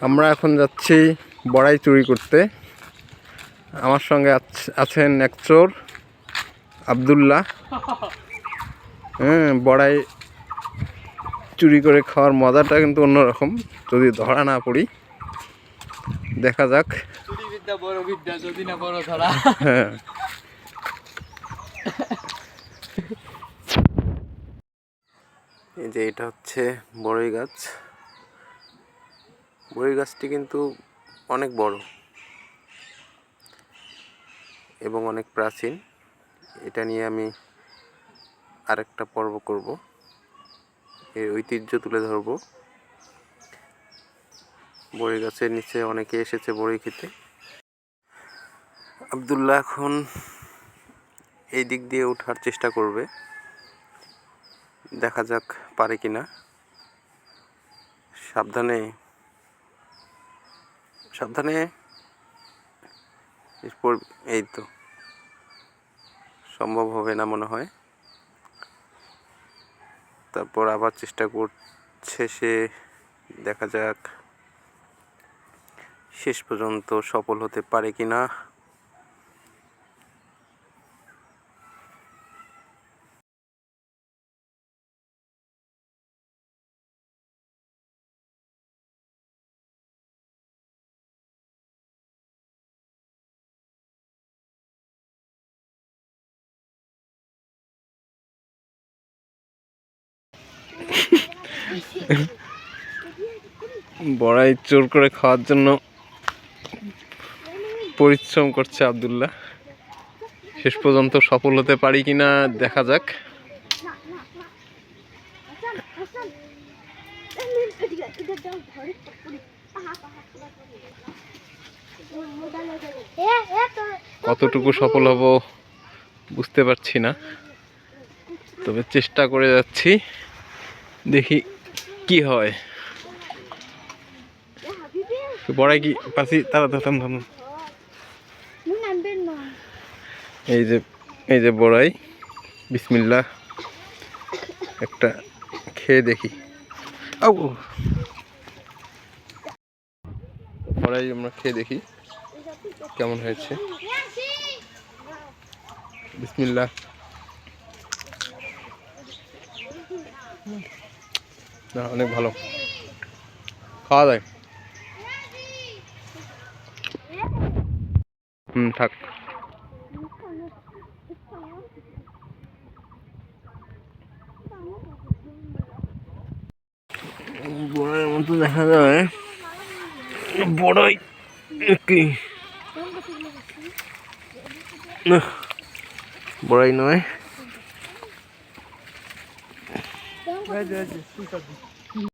আমরা এখন যাচ্ছি বড়াই চুরি করতে। আমার সঙ্গে আছ- আছেন এক চোর আবদুল্লাহ। হ্যাঁ বড়াই চুরি করে খাওয়ার মজাটা কিন্তু অন্যরকম। যদি ধরা না পড়ি দেখা যাক। বিদ্যা যদি না বড় ধরা। হ্যাঁ। এই যে এটা হচ্ছে বড়ই গাছ। বড়ই গাছটি কিন্তু অনেক বড় এবং অনেক প্রাচীন। এটা নিয়ে আমি আরেকটা পর্ব করব। এর ঐতিহ্য তুলে ধরব। বড়ই গাছের নিচে অনেকে এসেছে বড়ই খেতে। আবদুল্লাহ এখন এই দিক দিয়ে ওঠার চেষ্টা করবে। দেখা যাক পারে কিনা। সাবধানে সাবধানে এই তো। সম্ভব হবে না মনে হয়। তারপর আবার চেষ্টা করছে সে। দেখা যাক শেষ পর্যন্ত সফল হতে পারে কিনা। বড়াই চোর করে খাওয়ার জন্য পরিশ্রম করছে আবদুল্লাহ। শেষ পর্যন্ত সফল হতে পারি কিনা দেখা যাক। কতটুকু সফল হব বুঝতে পারছি না, তবে চেষ্টা করে যাচ্ছি। দেখি কি হয়? বড়াই কি পাশি তারা থাম থাম এই যে এই যে বড়াই বিসমিল্লা একটা খেয়ে দেখি। বড়াই আমরা খেয়ে দেখি, কেমন হয়েছে। বিসমিল্লা না অনেক ভালো। খাওয়া যায়। হুম থাক। বড়ের মতো দেখা যায়। বড়ই কি বড়াই নয়। এই যে, কি করবি?